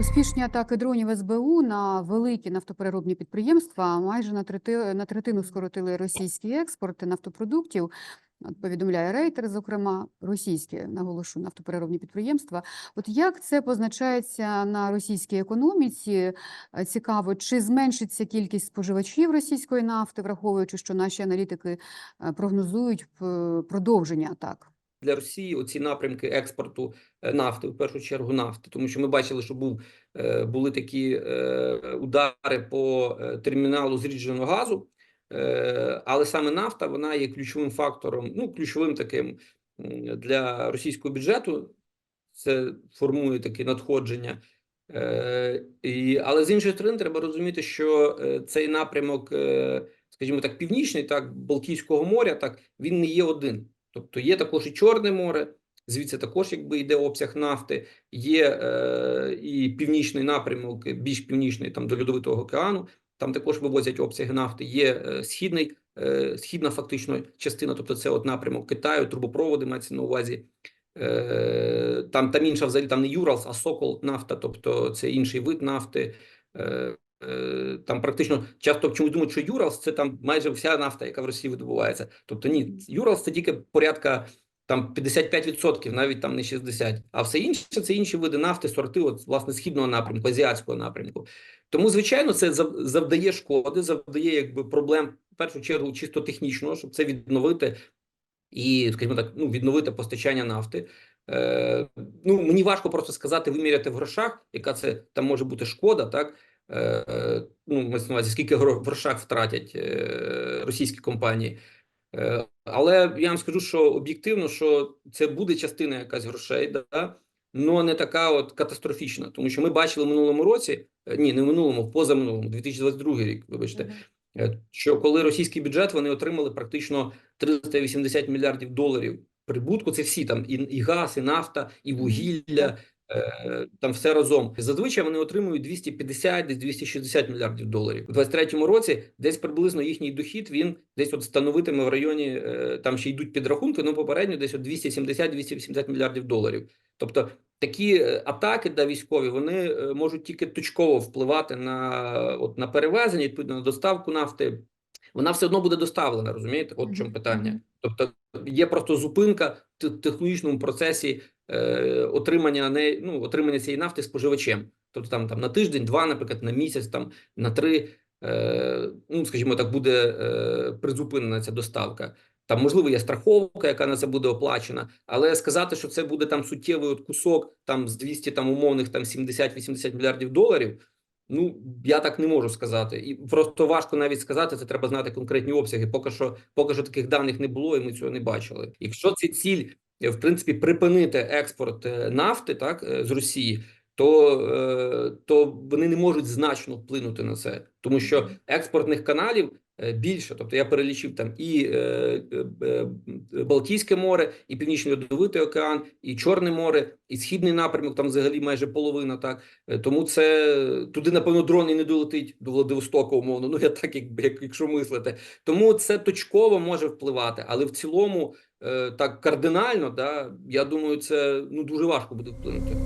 Успішні атаки дронів СБУ на великі нафтопереробні підприємства майже на трети- на третину скоротили російський експорт нафтопродуктів. Повідомляє Рейтер, зокрема, російські, наголошу, нафтопереробні підприємства. От як це позначається на російській економіці? Е, Цікаво, чи зменшиться кількість споживачів російської нафти, враховуючи, що наші аналітики е, прогнозують е, продовження атак? Для Росії оці напрямки експорту е, нафти, в першу чергу нафти, тому що ми бачили, що був е, були такі е, удари по терміналу зрідженого газу, але саме нафта вона є ключовим фактором, ну ключовим таким для російського бюджету. Це формує таке надходження. І, але з іншої сторони, треба розуміти, що цей напрямок, скажімо так, північний, так Балтійського моря, так він не є один. Тобто є також і Чорне море, звідси також якби йде обсяг нафти, є е, і північний напрямок, більш північний там до Льодовитого океану. Там також вивозять обсяги нафти. Є е, східний, е, східна фактично частина, тобто це от напрямок Китаю, трубопроводи мається на увазі. Е, там, там інша взагалі там не Юралс, а Сокол нафта, тобто це інший вид нафти. Е, там практично часто чому думають, що Юралс це там майже вся нафта, яка в Росії видобувається. Тобто ні, Юралс це тільки порядка там 55%, навіть там не 60%. А все інше це інші види нафти, сорти, от власне східного напрямку, азіатського напрямку. Тому, звичайно, це завдає шкоди, завдає якби проблем в першу чергу чисто технічного, щоб це відновити і, скажімо так, ну відновити постачання нафти. Е, ну мені важко просто сказати, виміряти в грошах, яка це там може бути шкода, так. Е, ну, мається на увазі, скільки в грошах втратять е, російські компанії. Е, але я вам скажу, що об'єктивно, що це буде частина якась грошей, да, але не така от катастрофічна. Тому що ми бачили в минулому році, е, ні, не в минулому, в позаминулому, 2022 рік, вибачте, е, що коли російський бюджет вони отримали практично 380 мільярдів доларів прибутку. Це всі там і, і газ, і нафта, і вугілля. Е, Там все разом. Зазвичай вони отримують 250, десь 260 мільярдів доларів. У 23-му році десь приблизно їхній дохід він десь от становитиме в районі, е, там ще йдуть підрахунки, ну попередньо десь от 270-280 мільярдів доларів. Тобто такі е, атаки да, військові вони можуть тільки точково впливати на, от, на перевезення, відповідно на доставку нафти. Вона все одно буде доставлена, розумієте? От в чому питання. Тобто є просто зупинка в те- технологічному процесі отримання не ну отримання цієї нафти споживачем. Тобто там там на тиждень, два, наприклад, на місяць, там на три. Е, ну скажімо так, буде е, призупинена ця доставка. Там можливо є страховка, яка на це буде оплачена, але сказати, що це буде там суттєвий от кусок там з 200 там умовних там 70-80 мільярдів доларів. Ну я так не можу сказати, і просто важко навіть сказати. Це треба знати конкретні обсяги. Поки що, поки що таких даних не було, і ми цього не бачили. Якщо це ціль, е, в принципі, припинити експорт е, нафти, так е, з Росії, то, е, то вони не можуть значно вплинути на це, тому що експортних каналів е, більше. Тобто я перелічив там і е, е, е, Балтійське море, і Північний Льодовитий океан, і Чорне море, і східний напрямок. Там взагалі майже половина. Так Е, тому це туди, напевно, дрон і не долетить до Владивостока, умовно. Ну я так, як, як якщо мислити. Тому це точково може впливати, але в цілому е, так кардинально, да, я думаю, це ну дуже важко буде вплинути.